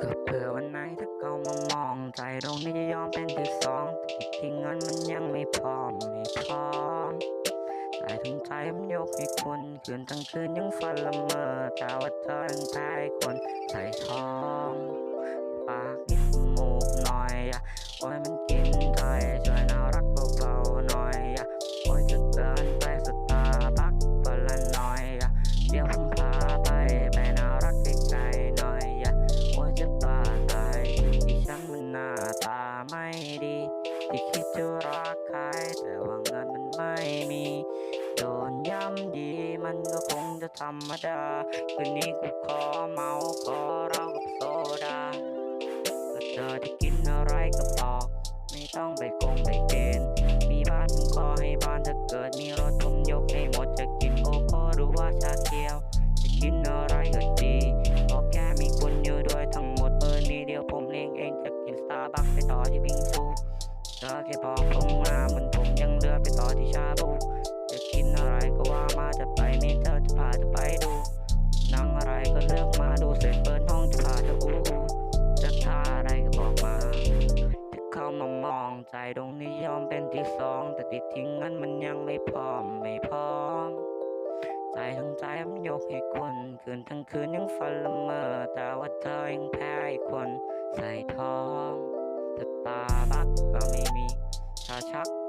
ก็เผื่อวันไหนถ้าเขามามองใจตรงนี้จะยอมเป็นที่สองแต่ที่เงินมันยังไม่พร้อมไม่พร้อมใจถึงใจมันยกให้คนคืนทั้งคืนยังฝันละเมอแต่ว่าเธอยังแพ้คนใส่ทอง ที่คิดจะรักใครแต่ว่าเงินมันไม่มีโดนย้ำดีมันก็คงจะธรรมดาคืนนี้กูขอเมาขอเรากับโซดาก็เธอที่กินอะไรก็บอกไม่ต้องไปกงไปเก ธอแค่บอกผมมาเหมันผมยังเลือไปต่อที่ชาบูจะกินอะไรก็ว่ามาจะไปมีเธอจะพาเธอไปดูหนังอะไรก็เลือกมาดูเสร็จเปิดห้องจะพาเธออู้อู้จะทาอะไรก็บอกมาที่เข้ามามองใจตรงนี้ยอมเป็นที่สองแต่ติดทิ้งเงินมันยังไม่พร้อมไม่พร้อมใจทั้งใจมันยกให้คนคืนทั้งคืนยังฝันละเมอแต่ว่าเธอยังแพ้ให้คนใส่ท้องแต่ตาบักาชัก